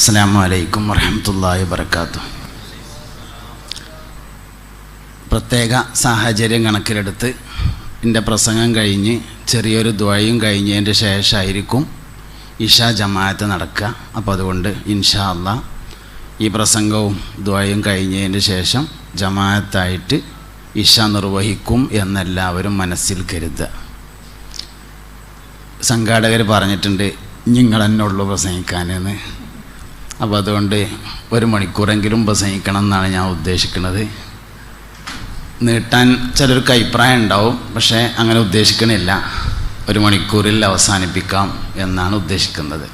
അസ്സാം വലൈക്കും വറഹമത്തല്ലാഹി വർക്കാത്തു പ്രത്യേക സാഹചര്യം കണക്കിലെടുത്ത് എന്റെ പ്രസംഗം കഴിഞ്ഞ് ചെറിയൊരു ദ്വയും കഴിഞ്ഞതിന്റെ ശേഷമായിരിക്കും ഇഷ ജമാഅത്ത് നടക്കുക. അപ്പോൾ അതുകൊണ്ട് ഇൻഷാ അല്ലാ ഈ പ്രസംഗവും ദ്വയും കഴിഞ്ഞതിന്റെ ശേഷം ജമാഅത്തായിട്ട് ഇഷ നിർവഹിക്കും എന്നെല്ലാവരും മനസ്സിൽ കരുതുക. സംഘാടകർ പറഞ്ഞിട്ടുണ്ട് ഉള്ളൂ പ്രസംഗിക്കാനെന്ന്. അപ്പോൾ അതുകൊണ്ട് ഒരു മണിക്കൂറെങ്കിലും പ്രസംഗിക്കണം എന്നാണ് ഞാൻ ഉദ്ദേശിക്കുന്നത്. നീട്ടാൻ ചിലർക്ക് അഭിപ്രായം ഉണ്ടാവും പക്ഷേ അങ്ങനെ ഉദ്ദേശിക്കണില്ല. ഒരു മണിക്കൂറിൽ അവസാനിപ്പിക്കാം എന്നാണ് ഉദ്ദേശിക്കുന്നത്.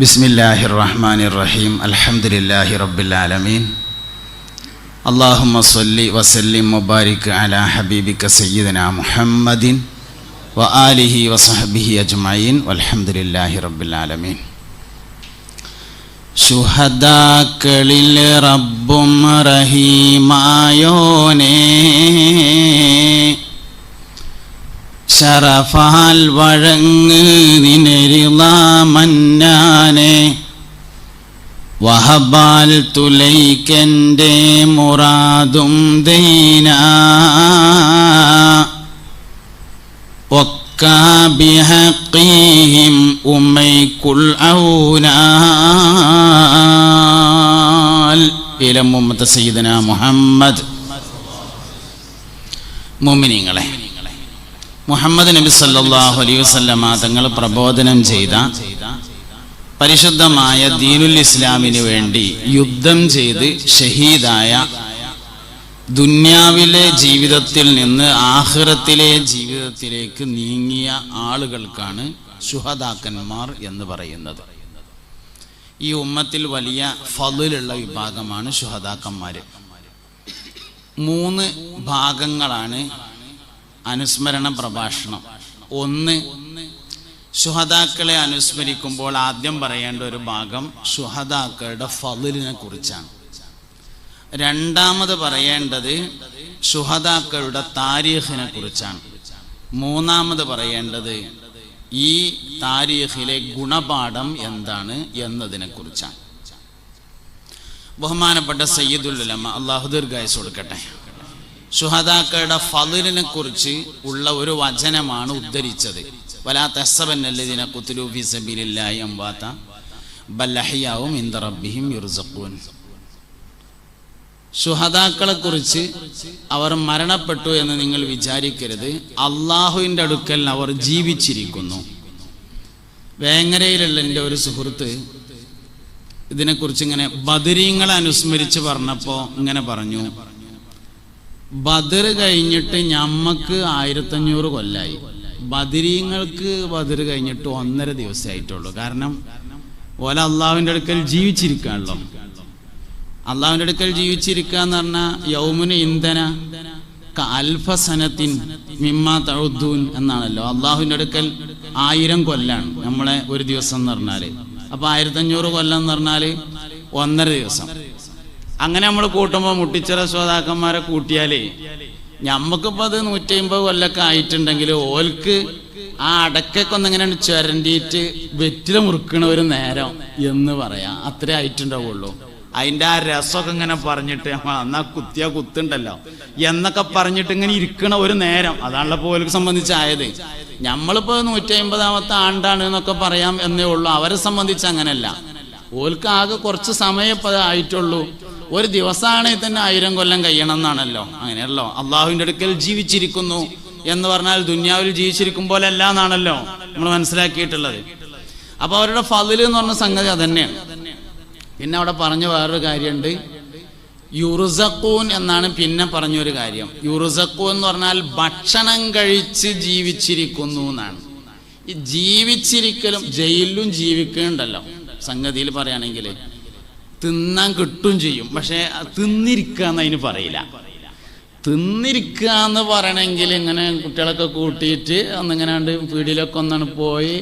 ബിസ്മില്ലാഹി റഹ്മാൻ റഹീം അലഹമുല്ലാഹി റബ്ബിലാലമീൻ അള്ളാഹു സൊല്ലി വസല്ലിം മുബാരിക് അല ഹബീബിക സയ്യിദന മുഹമ്മദിൻ വആലിഹി വസഹബിഹി അജ്മൈൻ വൽഹംദുലില്ലാഹി റബ്ബിൽ ആലമീൻ. ശുഹദാക്കളിൽ റബ്ബും റഹീമായോനേ ശറഫാൽ വഴങ്ങ് നിനരുളാമന്നാനേ വഹബാൽ തുലൈക്കന്റെ മുറാദും ദൈനാ وكابحقهم أميك الأونال إلى محمد سيدنا محمد മുമിനിങ്ങളെ മുഹമ്മദ് നബി സല്ലല്ലാഹു അലൈഹി വസല്ലമ തങ്ങൾ പ്രബോധനം ചെയ്ത പരിശുദ്ധമായ ദീനുൽ ഇസ്ലാമിന് വേണ്ടി യുദ്ധം ചെയ്ത് ഷഹീദായ ദുന്യാവിലെ ജീവിതത്തിൽ നിന്ന് ആഹ്റത്തിലെ ജീവിതത്തിലേക്ക് നീങ്ങിയ ആളുകൾക്കാണ് ശുഹദാക്കന്മാർ എന്ന് പറയുന്നത്. ഈ ഉമ്മത്തിൽ വലിയ ഫതിലുള്ള വിഭാഗമാണ് ശുഹദാക്കന്മാർ മൂന്ന് ഭാഗങ്ങളാണ് അനുസ്മരണ പ്രഭാഷണം. ഒന്ന് ശുഹദാക്കളെ അനുസ്മരിക്കുമ്പോൾ ആദ്യം പറയേണ്ട ഒരു ഭാഗം ശുഹദാക്കളുടെ ഫലിലിനെ കുറിച്ചാണ്. രണ്ടാമത് പറയേണ്ടത് ശുഹദാക്കളുടെ താരീഖിനെ കുറിച്ചാണ്. മൂന്നാമത് പറയേണ്ടത് ഈ താരീഖിലെ ഗുണപാഠം എന്താണ് എന്നതിനെ കുറിച്ചാണ്. ബഹുമാനപ്പെട്ട സയ്യിദുല്ലമ അള്ളാഹു ദീർഘായസ് കൊടുക്കട്ടെ. ശുഹദാക്കളുടെ ഫലിനെ കുറിച്ച് ഉള്ള ഒരു വചനമാണ് ഉദ്ധരിച്ചത്. വലാ തഹസബന്നല്ലദിന കുത്തുലു ഫി സബീലില്ലാഹി ബല്ലഹിയാവും റബ്ബിഹിം യുർസഖൂൻ. ശുഹദാക്കളെ കുറിച്ച് അവർ മരണപ്പെട്ടു എന്ന് നിങ്ങൾ വിചാരിക്കരുത്. അള്ളാഹുവിന്റെ അടുക്കൽ അവർ ജീവിച്ചിരിക്കുന്നു. വേങ്ങരയിലുള്ള എന്റെ ഒരു സുഹൃത്ത് ഇതിനെക്കുറിച്ച് ഇങ്ങനെ ബദരീങ്ങളെ അനുസ്മരിച്ച് പറഞ്ഞപ്പോൾ ഇങ്ങനെ പറഞ്ഞു. ബദർ കഴിഞ്ഞിട്ട് ഞമ്മക്ക് ആയിരത്തഞ്ഞൂറ് കൊല്ലായി. ബദരീങ്ങൾക്ക് ബദർ കഴിഞ്ഞിട്ട് ഒന്നര ദിവസമായിട്ടുള്ളൂ. കാരണം ഓല അള്ളാഹുവിന്റെ അടുക്കൽ ജീവിച്ചിരിക്കാണല്ലോ. അള്ളാഹുവിന്റെ അടുക്കൽ ജീവിച്ചിരിക്കുക എന്ന് പറഞ്ഞാൽ യൗമുന് ഇന്ധന അൽഫസനത്തിൻ മിമ്മ തഴുദ്ദൂൻ എന്നാണല്ലോ. അള്ളാഹുവിന്റെ അടുക്കൽ ആയിരം കൊല്ലാണ് നമ്മളെ ഒരു ദിവസം എന്ന് പറഞ്ഞാൽ അപ്പോൾ ആയിരത്തഞ്ഞൂറ് കൊല്ലം എന്ന് പറഞ്ഞാൽ ഒന്നര ദിവസം. അങ്ങനെ നമ്മൾ കൂട്ടുമ്പോൾ മുട്ടിച്ചിറ ശ്രോതാക്കന്മാരെ കൂട്ടിയാലേ ഞമ്മക്കിപ്പോൾ അത് നൂറ്റി അമ്പത് കൊല്ലൊക്കെ ആയിട്ടുണ്ടെങ്കിൽ ഓൽക്ക് ആ അടക്കൊക്കെ ഒന്നെങ്ങനെയാണ് ചുരണ്ടിയിട്ട് വെറ്റില മുറുക്കണ ഒരു നേരം എന്ന് പറയാം. അത്രേ ആയിട്ടുണ്ടാവുള്ളൂ. അതിന്റെ ആ രസമൊക്കെ ഇങ്ങനെ പറഞ്ഞിട്ട് എന്നാ കുത്തിയ കുത്തുണ്ടല്ലോ. എന്നൊക്കെ പറഞ്ഞിട്ട് ഇങ്ങനെ ഇരിക്കണ ഒരു നേരം. അതാണല്ലോ പോലും സംബന്ധിച്ചായത്. നമ്മളിപ്പോൾ നൂറ്റി അമ്പതാമത്തെ ആണ്ടാണ് എന്നൊക്കെ പറയാം എന്നേ ഉള്ളൂ. അവരെ സംബന്ധിച്ച് അങ്ങനല്ല. ഓൽക്ക് ആകെ കുറച്ച് സമയം ആയിട്ടുള്ളൂ. ഒരു ദിവസമാണെങ്കിൽ തന്നെ ആയിരം കൊല്ലം കഴിയണം എന്നാണല്ലോ. അങ്ങനെയല്ലോ. അള്ളാഹുവിന്റെ അടുക്കൽ ജീവിച്ചിരിക്കുന്നു എന്ന് പറഞ്ഞാൽ ദുന്യാവിൽ ജീവിച്ചിരിക്കും അല്ല എന്നാണല്ലോ നമ്മൾ മനസ്സിലാക്കിയിട്ടുള്ളത്. അപ്പോൾ അവരുടെ ഫതിൽ എന്ന് പറഞ്ഞ സംഗതി അതന്നെയാണ് പിന്നെ അവിടെ പറഞ്ഞ വേറൊരു കാര്യമുണ്ട്. യുറുസക്കൂൻ എന്നാണ് പിന്നെ പറഞ്ഞൊരു കാര്യം. യുറുസക്കൂ എന്ന് പറഞ്ഞാൽ ഭക്ഷണം കഴിച്ച് ജീവിച്ചിരിക്കുന്നു എന്നാണ്. ഈ ജീവിച്ചിരിക്കലും ജയിലിലും ജീവിക്കുന്നുണ്ടല്ലോ സംഗതിയിൽ പറയുകയാണെങ്കിൽ തിന്നാൻ കിട്ടും ചെയ്യും. പക്ഷേ തിന്നിരിക്കുക എന്ന് അതിന് പറയില്ല. തിന്നിരിക്കുക എന്ന് പറയണമെങ്കിൽ ഇങ്ങനെ കുട്ടികളൊക്കെ കൂട്ടിയിട്ട് അന്നിങ്ങനെ പീടിയിലൊക്കെ ഒന്നാണ് പോയി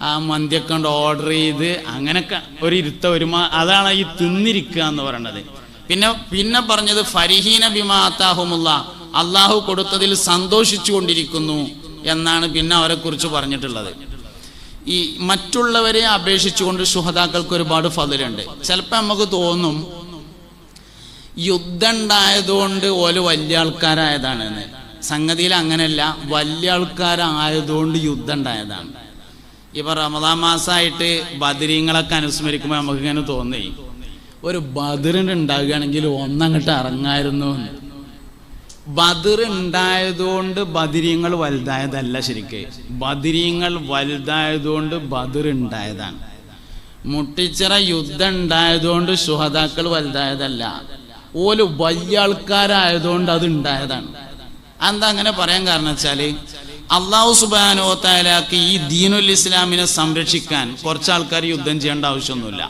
ആ മന്തിയൊക്കെ കൊണ്ട് ഓർഡർ ചെയ്ത് അങ്ങനെയൊക്കെ ഒരു ഇരുത്ത ഒരു അതാണ് ഈ തിന്നിരിക്കുക എന്ന് പറയണത്. പിന്നെ പിന്നെ പറഞ്ഞത് ഫരിഹീന ബിമാത്താഹുമുള്ള അള്ളാഹു കൊടുത്തതിൽ സന്തോഷിച്ചു കൊണ്ടിരിക്കുന്നു എന്നാണ് പിന്നെ അവരെ കുറിച്ച് പറഞ്ഞിട്ടുള്ളത്. ഈ മറ്റുള്ളവരെ അപേക്ഷിച്ചുകൊണ്ട് ശുഹതാക്കൾക്ക് ഒരുപാട് ഫതിലുണ്ട്. ചിലപ്പോൾ നമുക്ക് തോന്നും യുദ്ധം ഉണ്ടായതുകൊണ്ട് ഓൽ വലിയ ആൾക്കാരായതാണെന്ന്. സംഗതിയിൽ അങ്ങനെയല്ല വലിയ ആൾക്കാരായതുകൊണ്ട് യുദ്ധം ഉണ്ടായതാണ് ഇപ്പൊ റമദാൻ മാസമായിട്ട് ബദരീങ്ങളൊക്കെ അനുസ്മരിക്കുമ്പോൾ നമുക്ക് ഇങ്ങനെ തോന്നി. ഒരു ബദറിന് ഉണ്ടാകുകയാണെങ്കിൽ ഒന്നങ്ങോട്ട് ഇറങ്ങായിരുന്നു ബദർ ഉണ്ടായതുകൊണ്ട് ബദിരീങ്ങൾ വലുതായതല്ല ശരിക്ക്. ബദരീങ്ങൾ വലുതായതുകൊണ്ട് ബദർ ഉണ്ടായതാണ്. മുട്ടിച്ചിറ യുദ്ധം ഉണ്ടായതുകൊണ്ട് സുഹതാക്കൾ വലുതായതല്ല. ഓൽ വലിയ ആൾക്കാരായതുകൊണ്ട് അത് ഉണ്ടായതാണ്. എന്താ അങ്ങനെ പറയാൻ കാരണം വെച്ചാൽ അള്ളാഹു സുബാനോ താലാക്ക് ഈ ദീനുൽ ഇസ്ലാമിനെ സംരക്ഷിക്കാൻ കുറച്ച് ആൾക്കാർ യുദ്ധം ചെയ്യേണ്ട ആവശ്യമൊന്നുമില്ല.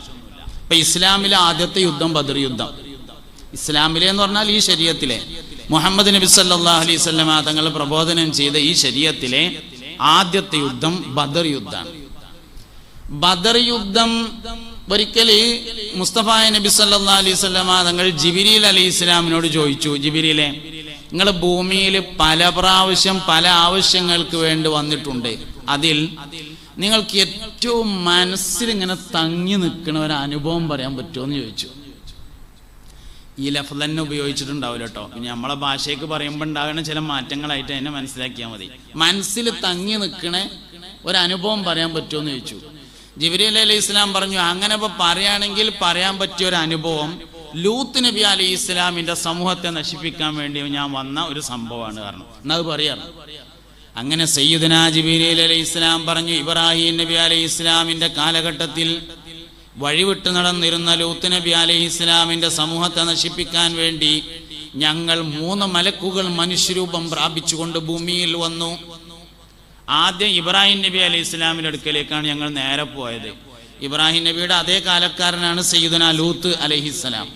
ഇപ്പൊ ഇസ്ലാമിലെ ആദ്യത്തെ യുദ്ധം ബദർ യുദ്ധം. ഇസ്ലാമിലെ എന്ന് പറഞ്ഞാൽ ഈ ശരീരത്തിലെ മുഹമ്മദ് നബി സല്ലാ അലൈഹി തങ്ങൾ പ്രബോധനം ചെയ്ത ഈ ശരീരത്തിലെ ആദ്യത്തെ യുദ്ധം ബദർ യുദ്ധമാണ്. ബദർ യുദ്ധം ഒരിക്കൽ മുസ്തഫായ നബി സല്ലാ അലൈഹി തങ്ങൾ ജിബിരിൽ അലൈഹി ഇസ്ലാമിനോട് ചോദിച്ചു. ജിബിരിലെ നിങ്ങൾ ഭൂമിയിൽ പല പ്രാവശ്യം പല ആവശ്യങ്ങൾക്ക് വേണ്ടി വന്നിട്ടുണ്ട്. അതിൽ നിങ്ങൾക്ക് ഏറ്റവും മനസ്സിൽ ഇങ്ങനെ തങ്ങി നിൽക്കുന്ന ഒരു അനുഭവം പറയാൻ പറ്റുമോ എന്ന് ചോദിച്ചു. ഈ ലഫ് തന്നെ ഉപയോഗിച്ചിട്ടുണ്ടാവില്ല കേട്ടോ പിന്നെ നമ്മളെ ഭാഷയ്ക്ക് പറയുമ്പോൾ ഉണ്ടാകുന്ന ചില മാറ്റങ്ങളായിട്ട് അതിനെ മനസ്സിലാക്കിയാൽ മതി. മനസ്സിൽ തങ്ങി നിൽക്കണ ഒരു അനുഭവം പറയാൻ പറ്റുമോ എന്ന് ചോദിച്ചു. ജിബിരി അലൈഹി ഇസ്ലാം പറഞ്ഞു അങ്ങനെ ഇപ്പൊ പറയുകയാണെങ്കിൽ പറയാൻ പറ്റിയ ഒരു അനുഭവം ലൂത്ത് നബി അലി ഇസ്ലാമിന്റെ സമൂഹത്തെ നശിപ്പിക്കാൻ വേണ്ടി ഞാൻ വന്ന ഒരു സംഭവമാണ് കാരണം. എന്നത് പറയാറ് അങ്ങനെ സയ്യിദ്നാ ജിബിരി അലൈഹി ഇസ്ലാം പറഞ്ഞു ഇബ്രാഹിം നബി അലൈഹി ഇസ്ലാമിന്റെ കാലഘട്ടത്തിൽ വഴിവിട്ട് നടന്നിരുന്ന ലൂത്ത് നബി അലൈഹി ഇസ്ലാമിന്റെ സമൂഹത്തെ നശിപ്പിക്കാൻ വേണ്ടി ഞങ്ങൾ മൂന്ന് മലക്കുകൾ മനുഷ്യരൂപം പ്രാപിച്ചുകൊണ്ട് ഭൂമിയിൽ വന്നു. ആദ്യം ഇബ്രാഹിം നബി അലൈഹി ഇസ്ലാമിന്റെ അടുക്കലേക്കാണ് ഞങ്ങൾ നേരെ പോയത്. ഇബ്രാഹിം നബിയുടെ അതേ കാലക്കാരനാണ് സയ്യിദന ലൂത്ത് അലഹിസ്സലാം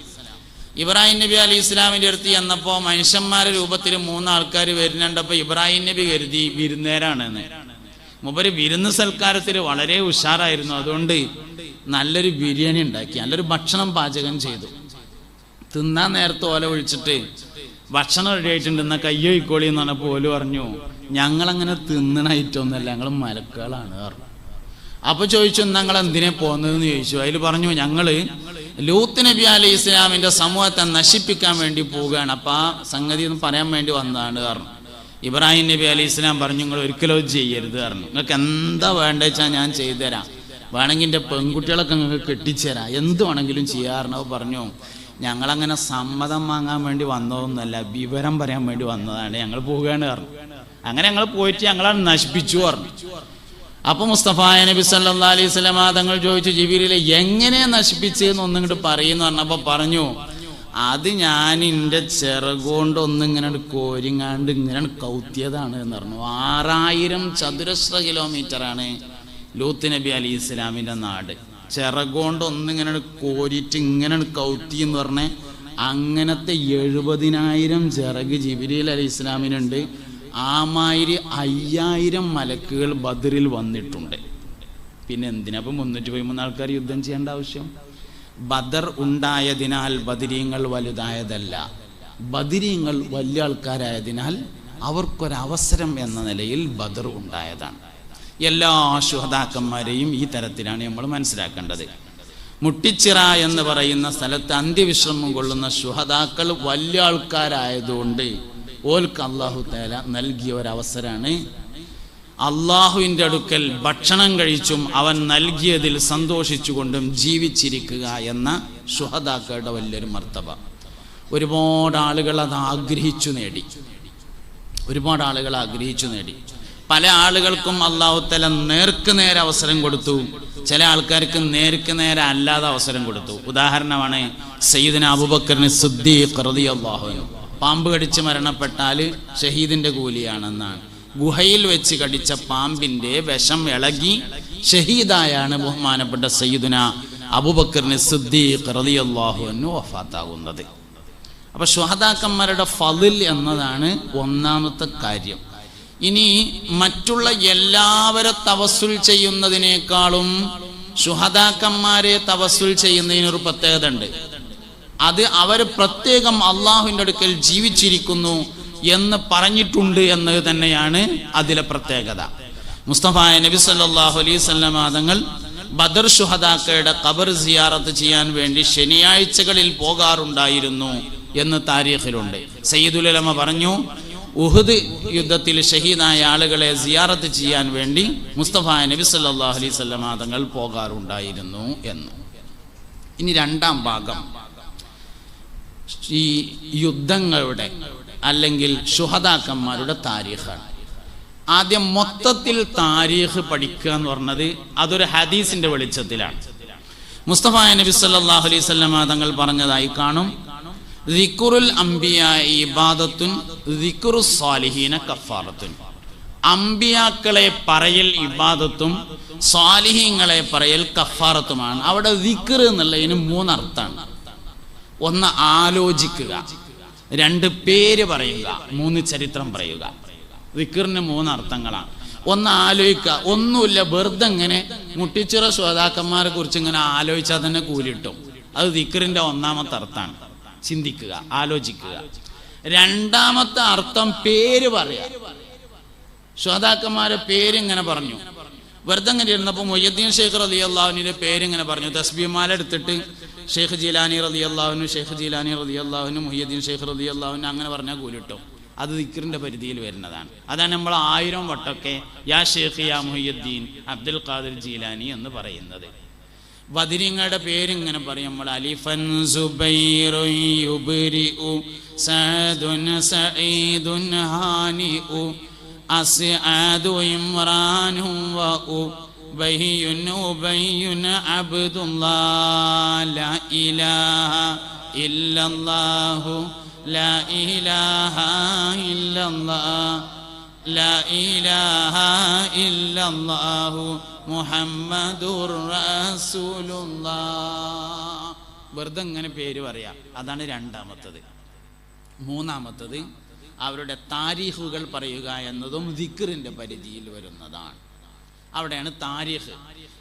ഇബ്രാഹിം നബി അലി ഇസ്ലാമിന്റെ അടുത്ത് ചെന്നപ്പോൾ മനുഷ്യന്മാരുടെ രൂപത്തിൽ മൂന്നാൾക്കാർ വരുന്നുണ്ടപ്പോ ഇബ്രാഹിം നബി കരുതി വിരുന്നേരാണെന്ന്. മുമ്പര് വിരുന്ന് സൽക്കാരത്തിൽ വളരെ ഉഷാറായിരുന്നു. അതുകൊണ്ട് നല്ലൊരു ബിരിയാണി ഉണ്ടാക്കി നല്ലൊരു ഭക്ഷണം പാചകം ചെയ്തു. തിന്നാൻ നേരത്തെ ഓല ഒഴിച്ചിട്ട് ഭക്ഷണം റെഡി ആയിട്ടുണ്ട് എന്നാൽ കയ്യൊഴിക്കോളി എന്ന് പറഞ്ഞപ്പോൾ ഓൽ പറഞ്ഞു ഞങ്ങളങ്ങനെ തിന്നണ ഐറ്റമൊന്നുമല്ല ഞങ്ങൾ മലക്കുകളാണ് പറഞ്ഞു. അപ്പൊ ചോദിച്ചു ഞങ്ങൾ എന്തിനെ പോകുന്നതെന്ന് ചോദിച്ചു. അതിൽ പറഞ്ഞു ഞങ്ങൾ ലൂത്ത് നബി അലൈഹി ഇസ്ലാമിന്റെ സമൂഹത്തെ നശിപ്പിക്കാൻ വേണ്ടി പോവുകയാണ്. അപ്പൊ ആ സംഗതി ഒന്ന് പറയാൻ വേണ്ടി വന്നതാണ് കാരണം. ഇബ്രാഹിം നബി അലൈഹി ഇസ്ലാം പറഞ്ഞു നിങ്ങൾ ഒരിക്കലും ചെയ്യരുത് പറഞ്ഞു. നിങ്ങൾക്ക് എന്താ വേണ്ട വെച്ചാൽ ഞാൻ ചെയ്തുതരാം. വേണമെങ്കിൽ എന്റെ പെൺകുട്ടികളൊക്കെ നിങ്ങൾക്ക് കെട്ടിച്ചേരാം. എന്ത് വേണമെങ്കിലും ചെയ്യാറുണ്ട്. പറഞ്ഞു ഞങ്ങളങ്ങനെ സമ്മതം വാങ്ങാൻ വേണ്ടി വന്നതൊന്നുമല്ല. വിവരം പറയാൻ വേണ്ടി വന്നതാണ്. ഞങ്ങൾ പോവുകയാണ് പറഞ്ഞു. അങ്ങനെ ഞങ്ങൾ പോയിട്ട് ഞങ്ങളെ നശിപ്പിച്ചു പറഞ്ഞു. അപ്പൊ മുസ്തഫായ നബി സല്ലാ അലൈഹി സ്വലമ തങ്ങൾ ചോദിച്ചു ജിബിരിലെ എങ്ങനെ നശിപ്പിച്ച്? എന്ന് ഒന്നും ഇങ്ങോട്ട് പറയുന്നു. പറഞ്ഞപ്പോ പറഞ്ഞു അത് ഞാൻ എന്റെ ചിറകുകൊണ്ട് ഒന്നിങ്ങനെ കോരിങ്ങാണ്ട് ഇങ്ങനെ കൗത്തിയതാണ് എന്ന് പറഞ്ഞു. ആറായിരം ചതുരശ്ര കിലോമീറ്റർ ആണ് ലൂത്ത് നബി അലി ഇസ്ലാമിന്റെ നാട്. ചിറകുകൊണ്ട് ഒന്നിങ്ങനെ കോരിയിട്ട് ഇങ്ങനെ കൗത്തി എന്ന് പറഞ്ഞ അങ്ങനത്തെ എഴുപതിനായിരം ചിറക് ജിബിരിൽ അലി ഇസ്ലാമിനുണ്ട്. ആമായിരി അയ്യായിരം മലക്കുകൾ ബദറിൽ വന്നിട്ടുണ്ട്. പിന്നെ എന്തിനാ ഇപ്പം മുന്നൂറ്റി പതിമൂന്ന് ആൾക്കാർ യുദ്ധം ചെയ്യേണ്ട ആവശ്യം? ബദർ ഉണ്ടായതിനാൽ ബദിരീങ്ങൾ വലുതായതല്ല. ബദിരീങ്ങൾ വലിയ ആൾക്കാരായതിനാൽ അവർക്കൊരവസരം എന്ന നിലയിൽ ബദർ ഉണ്ടായതാണ്. എല്ലാ ശുഹതാക്കന്മാരെയും ഈ തരത്തിലാണ് നമ്മൾ മനസ്സിലാക്കേണ്ടത്. മുട്ടിച്ചിറ എന്ന് പറയുന്ന സ്ഥലത്ത് അന്ത്യവിശ്രമം കൊള്ളുന്ന ശുഹതാക്കൾ വലിയ ആൾക്കാരായതുകൊണ്ട് ഓൽക്ക് അള്ളാഹു തേല നൽകിയ ഒരവസരമാണ് അള്ളാഹുവിന്റെ അടുക്കൽ ഭക്ഷണം കഴിച്ചും അവൻ നൽകിയതിൽ സന്തോഷിച്ചുകൊണ്ടും ജീവിച്ചിരിക്കുക എന്ന സുഹദാക്കളുടെ വലിയൊരു മർത്തവ ഒരുപാട് ആളുകൾ അത് ആഗ്രഹിച്ചു നേടി. ഒരുപാട് ആളുകൾ ആഗ്രഹിച്ചു നേടി. പല ആളുകൾക്കും അള്ളാഹുത്തല നേർക്ക് നേരെ അവസരം കൊടുത്തു. ചില ആൾക്കാർക്ക് നേർക്ക് നേരെ അല്ലാതെ അവസരം കൊടുത്തു. ഉദാഹരണമാണ് സയ്യിദിന അബുബക്കറിന് സിദ്ദീഖ് റളിയല്ലാഹു പാമ്പ് കടിച്ച് മരണപ്പെട്ടാൽ ഷഹീദിന്റെ കൂലിയാണെന്നാണ്. ഗുഹയിൽ വെച്ച് കടിച്ച പാമ്പിന്റെ വിഷം ഇളകി ഷഹീദായാണ് ബഹുമാനപ്പെട്ട സയ്യിദുന അബുബക്കറിന് സിദ്ദീഖ് റളിയല്ലാഹു അൻഹു വഫാത്താകുന്നത്. അപ്പൊ ഷുഹദാക്കന്മാരുടെ ഫതിൽ എന്നതാണ് ഒന്നാമത്തെ കാര്യം. ഇനി മറ്റുള്ള എല്ലാവരെ തവസുൽ ചെയ്യുന്നതിനേക്കാളും ഷുഹദാക്കന്മാരെ തവസുൽ ചെയ്യുന്നതിനൊരു പ്രത്യേകത ഉണ്ട് അത് അവർ പ്രത്യേകം അള്ളാഹുവിന്റെ അടുക്കൽ ജീവിച്ചിരിക്കുന്നു എന്ന് പറഞ്ഞിട്ടുണ്ട് എന്നത് തന്നെയാണ് അതിലെ പ്രത്യേകത. മുസ്തഫ നബി സല്ലാഹു അലൈഹി വസല്ലമ തങ്ങൾ ബദർ ഷുഹദാക്കയുടെ കബർ സിയാറത്ത് ചെയ്യാൻ വേണ്ടി ശനിയാഴ്ചകളിൽ പോകാറുണ്ടായിരുന്നു എന്ന് താരീഖിലുണ്ട്. സയ്യിദുലമ പറഞ്ഞു ഉഹുദ് യുദ്ധത്തിൽ ഷഹീദായ ആളുകളെ സിയാറത്ത് ചെയ്യാൻ വേണ്ടി മുസ്തഫ നബി സല്ലാഹു അലൈഹി വസല്ലമ തങ്ങൾ പോകാറുണ്ടായിരുന്നു എന്ന്. ഇനി രണ്ടാം ഭാഗം. ഈ യുദ്ധങ്ങളുടെ അല്ലെങ്കിൽ ശുഹദാക്കന്മാരുടെ താരീഖാണ്. ആദ്യം മൊത്തത്തിൽ താരീഖ് പഠിക്കുക എന്ന് പറഞ്ഞത് അതൊരു ഹദീസിന്റെ വെളിച്ചത്തിലാണ്. മുസ്തഫ നബി സല്ലാഹു അലൈഹി വസല്ലമ തങ്ങൾ പറഞ്ഞതായി കാണും. റിക്കുറുൽ അംബിയ ഇബാദത്തുൻ റിക്കുറു സ്വാലിഹീന കഫാറത്തുൻ. അമ്പിയാക്കളെ പറയൽ ഇബാദത്തും സ്വാലിഹീങ്ങളെ പറയൽ കഫാറത്തുമാണ്. അവിടെ ദിക്ർ എന്നുള്ളതിന് മൂന്നർത്ഥാണ് ഒന്ന് ആലോചിക്കുക. രണ്ട് പേര് പറയുക. മൂന്ന് ചരിത്രം പറയുക. വിക്കറിന് മൂന്ന് അർത്ഥങ്ങളാണ്. ഒന്ന് ആലോചിക്കുക. ഒന്നുമില്ല വെറുതെ ഇങ്ങനെ മുട്ടിച്ചിറ ശ്രോതാക്കന്മാരെ കുറിച്ച് ഇങ്ങനെ ആലോചിച്ചാൽ തന്നെ കൂലിട്ടും അത് ദിക്കറിന്റെ ഒന്നാമത്തെ അർത്ഥമാണ്. ചിന്തിക്കുക ആലോചിക്കുക. രണ്ടാമത്തെ അർത്ഥം പേര് പറയുക. ശ്രോതാക്കന്മാരെ പേര് ഇങ്ങനെ പറഞ്ഞു. വെറുതെ ഇങ്ങനെ ഇരുന്നപ്പോൾ മൊയ്യദ്ദീൻ ഷെയ്ഖ് റലി അള്ളാഹുവിന്റെ പേരിങ്ങനെ പറഞ്ഞു. തസ്ബിമാല എടുത്തിട്ട് ഷെയ്ഖ് ജീലാനി റലി അള്ളാഹുവിനും ഷെയ്ഖ് ജീലാനി റലി അള്ളാഹുവിനും മൊയ്യദ്ദീൻ ഷെയ്ഖ് റലി അള്ളാഹുവിനും അങ്ങനെ പറഞ്ഞാൽ കൂലിട്ടോ. അത് ദിക്കറിന്റെ പരിധിയിൽ വരുന്നതാണ്. അതാണ് നമ്മൾ ആയിരം വട്ടൊക്കെ യാ ഷെയ്ഖ് യാ മൊയ്യദ്ദീൻ അബ്ദുൽ ഖാദിർ ജീലാനി എന്ന് പറയുന്നത്. ബദിരിങ്ങളുടെ പേരിങ്ങനെ പറയും നമ്മൾ അലിഫൻ സുബൈറു സഅദുൻ സഈദുൻ ഹാനിഉ അസ്ആദു ഇമ്രാനു വഉ ബഹിയുൻ ഉബയ്യുൻ അബ്ദുല്ലാഹ് ലാ ഇലാഹ ഇല്ലല്ലാഹു ലാ ഇലാഹ ഇല്ലല്ലാഹ് لا إله إلا الله محمد رسول الله വെറുതെ ഇങ്ങനെ പേര് പറയാം അതാണ് രണ്ടാമത്തത് മൂന്നാമത്തത് അവരുടെ താരീഖുകൾ പറയുക എന്നതും ദിക്റിന്റെ പരിധിയിൽ വരുന്നതാണ്. അവിടെയാണ് താരീഖ്.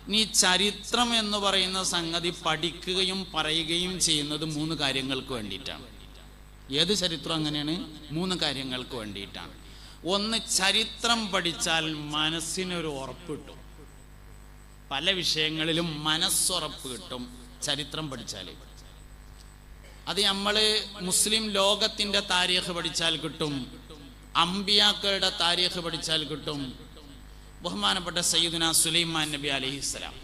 ഇനി ചരിത്രം എന്ന് പറയുന്ന സംഗതി പഠിക്കുകയും പറയുകയും ചെയ്യുന്നത് മൂന്ന് കാര്യങ്ങൾക്ക് വേണ്ടിയിട്ടാണ്. ഏത് ചരിത്രം അങ്ങനെയാണ്? മൂന്ന് കാര്യങ്ങൾക്ക് വേണ്ടിയിട്ടാണ്. ഒന്ന് ചരിത്രം പഠിച്ചാൽ മനസ്സിനൊരു ഉറപ്പ് കിട്ടും. പല വിഷയങ്ങളിലും മനസ്സുറപ്പ് കിട്ടും ചരിത്രം പഠിച്ചാൽ അത് നമ്മൾ മുസ്ലിം ലോകത്തിന്റെ താരീഖ് പഠിച്ചാൽ കിട്ടും. അമ്പിയാക്കളുടെ താരീഖ് പഠിച്ചാൽ കിട്ടും. ബഹുമാനപ്പെട്ട സയ്യിദുന സുലൈമാൻ നബി അലഹിസ്സലാം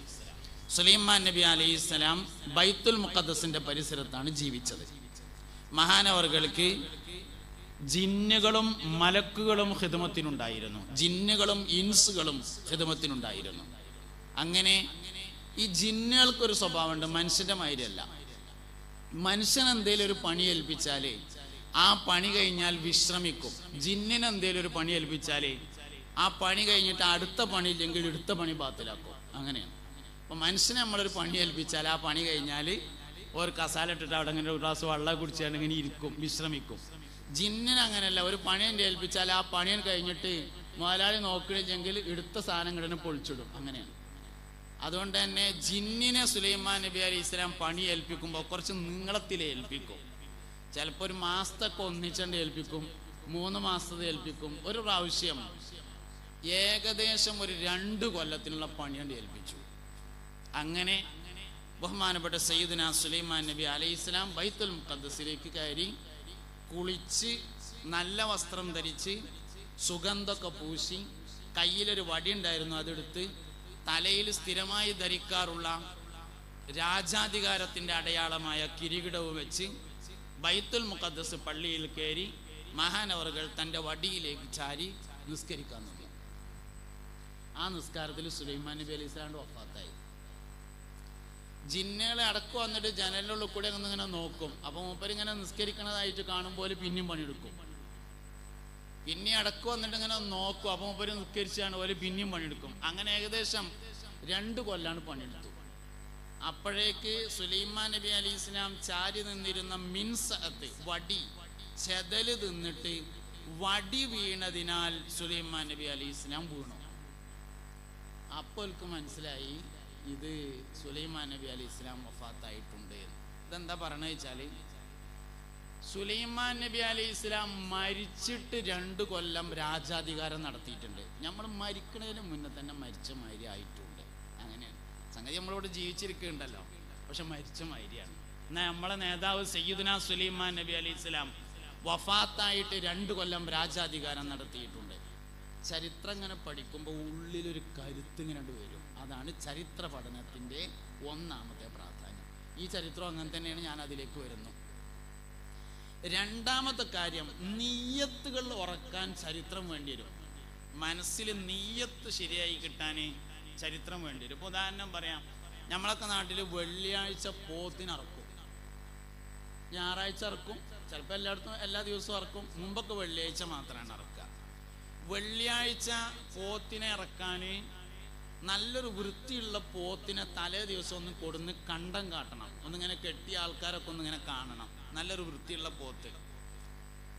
സുലൈമാൻ നബി അലഹിസ്സലാം ബൈത്തുൽ മുഖദ്സിന്റെ പരിസരത്താണ് ജീവിച്ചത്. മഹാനവർകൾക്ക് ജിന്നുകളും മലക്കുകളും ഹിതമത്തിനുണ്ടായിരുന്നു ജിന്നുകളും ഇൻസുകളും ഹിതമത്തിനുണ്ടായിരുന്നു അങ്ങനെ ഈ ജിന്നുകൾക്കൊരു സ്വഭാവമുണ്ട് മനുഷ്യന്റെ മാതിരിയല്ല. മനുഷ്യൻ എന്തേലും ഒരു പണി ഏൽപ്പിച്ചാലേ ആ പണി കഴിഞ്ഞാൽ വിശ്രമിക്കും. ജിന്നിന് എന്തേലും ഒരു പണി ഏൽപ്പിച്ചാലേ ആ പണി കഴിഞ്ഞിട്ട് അടുത്ത പണി ഇല്ലെങ്കിൽ എടുത്ത പണി ബാത്തിലാക്കും. അങ്ങനെയാണ്. അപ്പൊ മനുഷ്യനെ നമ്മളൊരു പണി ഏൽപ്പിച്ചാൽ ആ പണി കഴിഞ്ഞാൽ ഒരു കസാല ഇട്ടിട്ട് അവിടെ അങ്ങനെ ഒരു ഗ്ലാസ് വെള്ളം കുടിച്ചാണ്ട് ഇങ്ങനെ ഇരിക്കും വിശ്രമിക്കും. ജിന്നിന് അങ്ങനെയല്ല ഒരു പണി ഏൽപ്പിച്ചാൽ ആ പണിയൻ കഴിഞ്ഞിട്ട് മുതലാളി നോക്കണില്ലെങ്കിൽ എടുത്ത സാധനങ്ങളെ പൊളിച്ചിടും. അങ്ങനെയാണ്. അതുകൊണ്ട് തന്നെ ജിന്നിനെ സുലൈമാൻ നബി അലി ഇസ്ലാം പണി ഏൽപ്പിക്കുമ്പോൾ കുറച്ച് നീളത്തിൽ ഏൽപ്പിക്കും. ചിലപ്പോൾ ഒരു മാസത്തൊക്കെ ഒന്നിച്ചണ്ട് ഏൽപ്പിക്കും മൂന്ന് മാസത്തെ ഏൽപ്പിക്കും ഒരു പ്രാവശ്യം ഏകദേശം ഒരു രണ്ട് കൊല്ലത്തിനുള്ള പണിയുണ്ട് ഏൽപ്പിച്ചു. അങ്ങനെ ബഹുമാനപ്പെട്ട സയ്യിദ്ന സുലൈമാൻ നബി അലൈഹി ഇസ്ലാം ബൈത്തുൽ മുഖദ്സിലേക്ക് കയറി കുളിച്ച് നല്ല വസ്ത്രം ധരിച്ച് സുഗന്ധമൊക്കെ പൂശി കയ്യിലൊരു വടി ഉണ്ടായിരുന്നു അതെടുത്ത് തലയിൽ സ്ഥിരമായി ധരിക്കാറുള്ള രാജാധികാരത്തിന്റെ അടയാളമായ കിരീടവും വെച്ച് ബൈത്തുൽ മുഖദ്ദസ് പള്ളിയിൽ കയറി മഹാനവറുകൾ തന്റെ വടിയിലേക്ക് ചാരി നിസ്കരിക്കാൻ തുടങ്ങി ആ നിസ്കാരത്തിൽ സുലൈമാൻ നബി അലൈഹി ഇസ്ലാണ്ട് വഫാത്തായി. ജിന്നുകളെ അടക്കം വന്നിട്ട് ജനലിനുള്ളിൽ കൂടെ ഇങ്ങനെ നോക്കും. അപ്പൊ മൂപ്പരിങ്ങനെ നിസ്കരിക്കണതായിട്ട് കാണുമ്പോൾ പിന്നെയും പണിയെടുക്കും. പിന്നെ അടക്കം വന്നിട്ട് ഇങ്ങനെ നോക്കും. അപ്പൊ മൂപ്പര് നിസ്കരിച്ചാണ്. ഒരു പിന്നെയും പണിയെടുക്കും. അങ്ങനെ ഏകദേശം രണ്ട് കൊല്ലാണ് പണിയെടുത്തു. അപ്പോഴേക്ക് സുലൈമാൻ നബി അലി ഇസ്ലാം ചാരി നിന്നിരുന്ന മിൻസത്ത് വടി ചെതൽ തിന്നിട്ട് വടി വീണതിനാൽ സുലൈമാൻ നബി അലി ഇസ്ലാം വീണു. അപ്പോൾക്ക് മനസ്സിലായി ഇത് സുലൈമാൻ നബി അലി ഇസ്ലാം വഫാത്തായിട്ടുണ്ട് എന്ന്. ഇതെന്താ പറഞ്ഞു വെച്ചാൽ സുലൈമാൻ നബി അലൈഹി ഇസ്ലാം മരിച്ചിട്ട് രണ്ട് കൊല്ലം രാജാധികാരം നടത്തിയിട്ടുണ്ട്. നമ്മൾ മരിക്കണതിന് മുന്നേ തന്നെ മരിച്ച മാതിരി ആയിട്ടുണ്ട്. അങ്ങനെയാണ്. സംഗതി നമ്മളിവിടെ ജീവിച്ചിരിക്കുന്നുണ്ടല്ലോ. പക്ഷെ മരിച്ച മാതിരിയാണ്. എന്നാൽ നമ്മളെ നേതാവ് സയ്യിദുന സുലൈമാൻ നബി അലൈഹി ഇസ്ലാം വഫാത്തായിട്ട് രണ്ട് കൊല്ലം രാജാധികാരം നടത്തിയിട്ടുണ്ട്. ചരിത്രം ഇങ്ങനെ പഠിക്കുമ്പോൾ ഉള്ളിലൊരു കരുത്ത് ഇങ്ങനെ വരും. അതാണ് ചരിത്ര പഠനത്തിന്റെ ഒന്നാമത്തെ പ്രാധാന്യം. ഈ ചരിത്രം അങ്ങനെ തന്നെയാണ് ഞാൻ അതിലേക്ക് വരുന്നു. രണ്ടാമത്തെ കാര്യം നീയത്തുകൾ ഉറക്കാൻ ചരിത്രം വേണ്ടി വരും. മനസ്സിൽ നീയത്ത് ശരിയായി കിട്ടാൻ ചരിത്രം വേണ്ടി വരും. ഇപ്പൊ ഉദാഹരണം പറയാം നമ്മളൊക്കെ നാട്ടിൽ വെള്ളിയാഴ്ച പോത്തിനിറക്കും ഞായറാഴ്ച ഇറക്കും ചിലപ്പോൾ എല്ലായിടത്തും എല്ലാ ദിവസവും ഇറക്കും മുമ്പൊക്കെ വെള്ളിയാഴ്ച മാത്രമാണ് ഇറക്കുക. വെള്ളിയാഴ്ച പോത്തിനെ ഇറക്കാൻ നല്ലൊരു വൃത്തിയുള്ള പോത്തിനെ തലേ ദിവസം ഒന്ന് കൊടുന്ന് കണ്ടം കാട്ടണം. ഒന്നിങ്ങനെ കെട്ടിയ ആൾക്കാരൊക്കെ ഒന്നിങ്ങനെ കാണണം. നല്ലൊരു വൃത്തിയുള്ള പോത്ത്.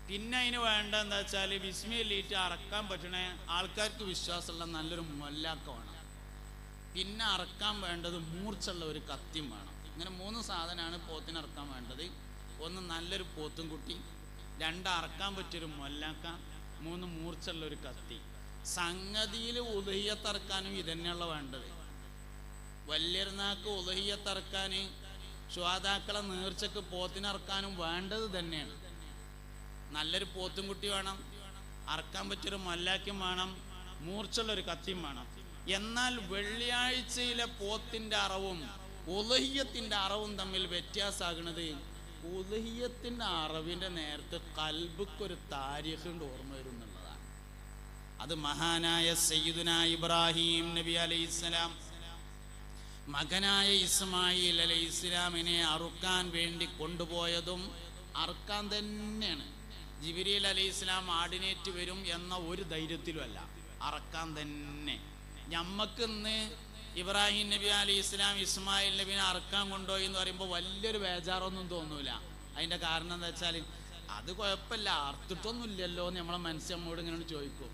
പിന്നെ അതിന് വേണ്ട എന്താ വെച്ചാൽ വിസ്മയില്ലിട്ട് അറക്കാൻ പറ്റണ ആൾക്കാർക്ക് വിശ്വാസമുള്ള നല്ലൊരു മൊല്ലാക്ക വേണം പിന്നെ അറക്കാൻ വേണ്ടത് മൂർച്ചുള്ള ഒരു കത്തിയും വേണം. ഇങ്ങനെ മൂന്ന് സാധനമാണ് പോത്തിന് അറക്കാൻ വേണ്ടത്. ഒന്ന് നല്ലൊരു പോത്തും കുട്ടി രണ്ട് അറക്കാൻ പറ്റിയൊരു മൊല്ലാക്ക മൂന്ന് മൂർച്ചുള്ള ഒരു കത്തി. സംഗതിയിൽ ഉദഹിയത്തറക്കാനും ഇതന്നെയുള്ള വേണ്ടത്. വല്യർനാക്ക് ഉദഹിയത്തറക്കാൻ ശ്വാതാക്കളെ നേർച്ചക്ക് പോത്തിനറക്കാനും വേണ്ടത് തന്നെയാണ്. നല്ലൊരു പോത്തും കുട്ടി വേണം. അറക്കാൻ പറ്റിയൊരു മല്ലാക്കും വേണം. മൂർച്ചുള്ളൊരു കത്തിയും വേണം. എന്നാൽ വെള്ളിയാഴ്ചയിലെ പോത്തിന്റെ അറവും ഉലഹിയത്തിന്റെ അറവും തമ്മിൽ വ്യത്യാസമാകുന്നത് ഉലഹിയത്തിന്റെ അറവിന്റെ നേരത്തെ കൽബുക്കൊരു താരീഖ് കൊണ്ട് ഓർമ്മ വരുന്നുള്ളതാണ്. അത് മഹാനായ സയ്യിദുന ഇബ്രാഹിം നബി അലൈഹിസ്സലാം മകനായ ഇസ്മായിൽ അലൈഹി ഇസ്ലാമിനെ അറുക്കാൻ വേണ്ടി കൊണ്ടുപോയതും അറുക്കാൻ തന്നെയാണ്. ജിബിരിൽ അലൈഹി ഇസ്ലാം ആടിനേറ്റ് വരും എന്ന ഒരു ധൈര്യത്തിലുമല്ല. അറക്കാൻ തന്നെ. ഞമ്മക്ക് ഇന്ന് ഇബ്രാഹിം നബി അലി ഇസ്ലാം ഇസ്മായിൽ നബിനെ അറക്കാൻ കൊണ്ടുപോയി എന്ന് പറയുമ്പോൾ വലിയൊരു ബേജാറൊന്നും തോന്നൂല. അതിന്റെ കാരണം എന്താ വെച്ചാൽ അത് കുഴപ്പമില്ല. അർത്തിട്ടൊന്നുമില്ലല്ലോ എന്ന് നമ്മളെ മനസ്സമ്മോട് ഇങ്ങനെ ചോദിക്കും.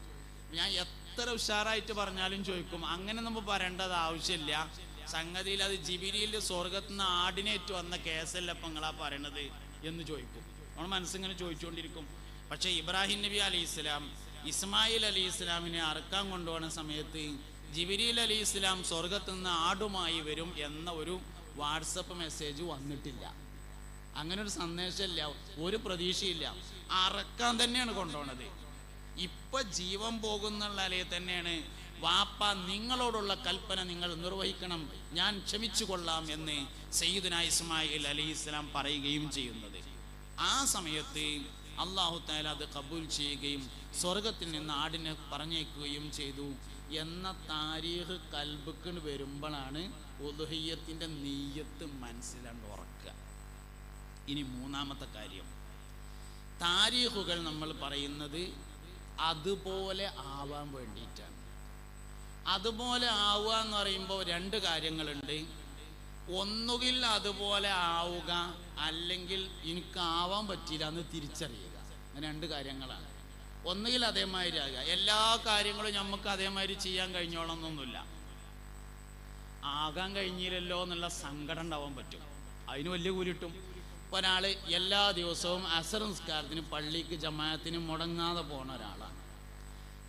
ഞാൻ എത്ര ഉഷാറായിട്ട് പറഞ്ഞാലും ചോദിക്കും. അങ്ങനെ നമ്മൾ പറയേണ്ടത് ആവശ്യമില്ല. സംഗതിയിൽ അത് ജിബിരിയിൽ സ്വർഗത്തിൽ നിന്ന് ആടിനേറ്റ് വന്ന കേസല്ല ഇപ്പം നിങ്ങളാ പറയണത് എന്ന് ചോദിക്കും. നമ്മൾ മനസ്സിങ്ങനെ ചോദിച്ചുകൊണ്ടിരിക്കും പക്ഷേ ഇബ്രാഹിം നബി അലി ഇസ്ലാം ഇസ്മായിൽ അലി ഇസ്ലാമിനെ അറക്കാൻ കൊണ്ടുപോകുന്ന സമയത്ത് ജിബിരിയിൽ അലി ഇസ്ലാം സ്വർഗത്തിൽ നിന്ന് ആടുമായി വരും എന്ന ഒരു വാട്സപ്പ് മെസ്സേജ് വന്നിട്ടില്ല. അങ്ങനെ ഒരു സന്ദേശമില്ല ഒരു പ്രതീക്ഷയില്ല. അറക്കാൻ തന്നെയാണ് കൊണ്ടുപോണത്. ഇപ്പൊ ജീവൻ പോകുന്നുള്ള അലയെ തന്നെയാണ് വാപ്പ നിങ്ങളോടുള്ള കൽപ്പന നിങ്ങൾ നിർവഹിക്കണം. ഞാൻ ക്ഷമിച്ചു കൊള്ളാം എന്ന് സയ്യിദുന ഇസ്മായിൽ അലി ഇസ്ലാം പറയുകയും ചെയ്യുന്നത്. ആ സമയത്ത് അള്ളാഹു താല അത് കബൂൽ ചെയ്യുകയും സ്വർഗത്തിൽ നിന്ന് ആടിനെ പറഞ്ഞേക്കുകയും ചെയ്തു. എന്ന താരീഖ് കൽബുക്കിന് വരുമ്പോഴാണ് ഉദുഹയ്യത്തിന്റെ നെയ്യത്ത് മനസ്സിലാണ്ട് ഉറക്കുക. ഇനി മൂന്നാമത്തെ കാര്യം. താരീഖുകൾ നമ്മൾ പറയുന്നത് അതുപോലെ ആവാൻ വേണ്ടിയിട്ടാണ്. അതുപോലെ ആവുക എന്ന് പറയുമ്പോൾ രണ്ട് കാര്യങ്ങളുണ്ട്. ഒന്നുകിൽ അതുപോലെ ആവുക അല്ലെങ്കിൽ എനിക്ക് ആവാൻ പറ്റില്ല എന്ന് തിരിച്ചറിയുക. അങ്ങനെ രണ്ട് കാര്യങ്ങളാണ്. ഒന്നുകിൽ അതേമാതിരി ആകുക എല്ലാ കാര്യങ്ങളും നമുക്ക് അതേമാതിരി ചെയ്യാൻ കഴിഞ്ഞോളന്നൊന്നുമില്ല ആകാൻ കഴിഞ്ഞില്ലല്ലോ എന്നുള്ള സങ്കടം ഉണ്ടാവാൻ പറ്റും. അതിന് വലിയ കൂലിട്ടും. ഒരാൾ എല്ലാ ദിവസവും അസർ നിസ്കാരത്തിന് പള്ളിക്ക് ജമാഅത്തിന് മുടങ്ങാതെ പോണ ഒരാളാണ്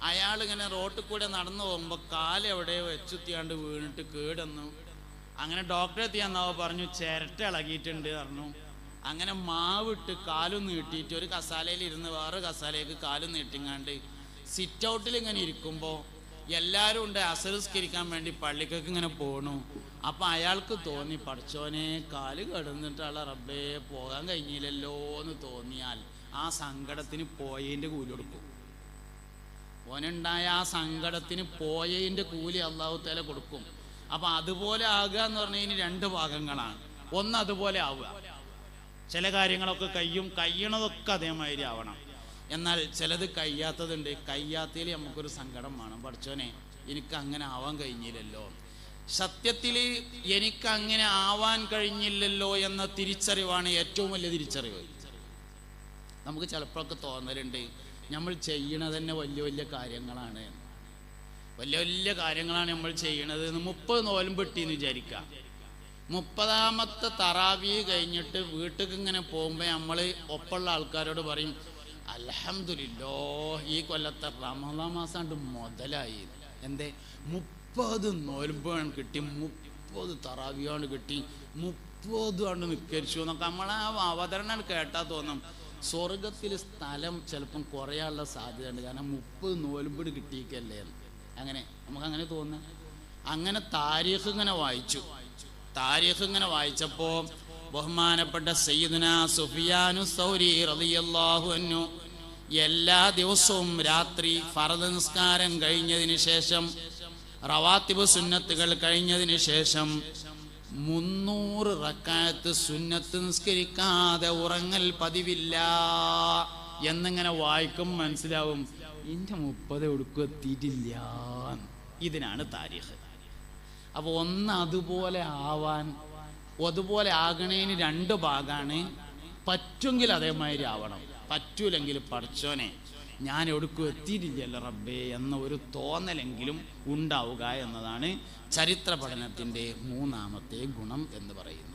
അയാൾ ഇങ്ങനെ റോട്ടിൽ കൂടെ നടന്നു പോകുമ്പോൾ കാലെവിടെ വെച്ചുത്തിയാണ്ട് വീണിട്ട് കേടെന്നു അങ്ങനെ ഡോക്ടറെ എത്തിയാന്നാവോ പറഞ്ഞു ചിരട്ട ഇളകിയിട്ടുണ്ട് പറഞ്ഞു. അങ്ങനെ മാവിട്ട് കാലും നീട്ടിയിട്ട് ഒരു കസാലയിൽ ഇരുന്ന് വേറെ കസാലയ്ക്ക് കാലും നീട്ടിങ്ങാണ്ട് സിറ്റ് ഔട്ടിൽ ഇങ്ങനെ ഇരിക്കുമ്പോൾ എല്ലാവരും ഉണ്ട് അസരസ്കരിക്കാൻ വേണ്ടി പള്ളിക്കൊക്കെ ഇങ്ങനെ പോണു. അപ്പം അയാൾക്ക് തോന്നി പഠിച്ചോനെ കാൽ കിടന്നിട്ടുള്ള റബ്ബേ പോകാൻ കഴിഞ്ഞില്ലല്ലോ എന്ന് തോന്നിയാൽ ആ സങ്കടത്തിന് പോയതിന്റെ കൂലി കൊടുക്കും. ഓനുണ്ടായ ആ സങ്കടത്തിന് പോയതിന്റെ കൂലി അള്ളാഹു തല കൊടുക്കും. അപ്പം അതുപോലെ ആകുക എന്ന് പറഞ്ഞതിന് രണ്ട് ഭാഗങ്ങളാണ്. ഒന്ന് അതുപോലെ ആവുക. ചില കാര്യങ്ങളൊക്കെ കയ്യും കയ്യണതൊക്കെ അതേമാതിരി ആവണം. എന്നാൽ ചിലത് കയ്യാത്തതുണ്ട്. കയ്യാത്തതിൽ നമുക്കൊരു സങ്കടം വേണം. പഠിച്ചോനെ എനിക്ക് അങ്ങനെ ആവാൻ കഴിഞ്ഞില്ലല്ലോ. സത്യത്തിൽ എനിക്ക് അങ്ങനെ ആവാൻ കഴിഞ്ഞില്ലല്ലോ എന്ന തിരിച്ചറിവാണ് ഏറ്റവും വലിയ തിരിച്ചറിവ്. നമുക്ക് ചിലപ്പോഴൊക്കെ തോന്നലുണ്ട്. നമ്മൾ ചെയ്യണത് തന്നെ വലിയ വലിയ കാര്യങ്ങളാണ്. വലിയ വലിയ കാര്യങ്ങളാണ് നമ്മൾ ചെയ്യണത് എന്ന് മുപ്പത് നോലും പെട്ടിന്ന് വിചാരിക്കാം. മുപ്പതാമത്തെ തറാവി കഴിഞ്ഞിട്ട് വീട്ടിലേക്ക് ഇങ്ങനെ പോകുമ്പോൾ നമ്മൾ ഒപ്പമുള്ള ആൾക്കാരോട് പറയും അലഹമില്ലോ ഈ കൊല്ലത്തെ റമദാ മാസം കണ്ട് മുതലായി. എന്തേ? മുപ്പത് നോലുമ്പോഴാണ് കിട്ടി മുപ്പത് തറാവിയാണ് കിട്ടി മുപ്പത് ആണ് നിക്കരിച്ചു എന്നൊക്കെ നമ്മളെ ആ അവതരണം കേട്ടാൽ തോന്നും. സ്വർഗത്തിൽ സ്ഥലം ചിലപ്പം കുറയാനുള്ള സാധ്യതയുണ്ട്. കാരണം മുപ്പത് നോൽമ്പിട് കിട്ടിയിക്കല്ലേ അങ്ങനെ നമുക്ക് അങ്ങനെ തോന്നുന്നു? അങ്ങനെ താരീഖ് ഇങ്ങനെ വായിച്ചു. താരീഖ് ഇങ്ങനെ വായിച്ചപ്പോ ബഹുമാനപ്പെട്ട സയ്യിദന സുഫിയാനു സൗരി റളിയല്ലാഹു അൻഹു എല്ലാ ദിവസവും രാത്രി ഫറദ് നിസ്കാരം കഴിഞ്ഞതിന് ശേഷം റവാത്തിബ് സുന്നത്തുകൾ കഴിഞ്ഞതിന് ശേഷം മുന്നൂറ് റക്കായത്ത് സുന്നത്ത് നിസ്കരിക്കാതെ ഉറങ്ങൽ പതിവില്ല എന്നിങ്ങനെ വായിക്കും മനസ്സിലാവും. എന്റെ മുപ്പത് ഒടുക്കും എത്തിയിട്ടില്ല ഇതിനാണ് താരീഖ്. അപ്പോൾ ഒന്ന് അതുപോലെ ആവാൻ അതുപോലെ ആകണേന് രണ്ട് ഭാഗമാണ് പറ്റുമെങ്കിൽ അതേമാതിരി ആവണം. പറ്റൂലെങ്കിൽ പഠിച്ചോനെ. ഞാൻ എവിടേക്കും എത്തിയിട്ടില്ലല്ലോ റബ്ബേ എന്ന ഒരു തോന്നലെങ്കിലും ഉണ്ടാവുക എന്നതാണ് ചരിത്ര പഠനത്തിന്റെ മൂന്നാമത്തെ ഗുണം എന്ന് പറയുന്നത്.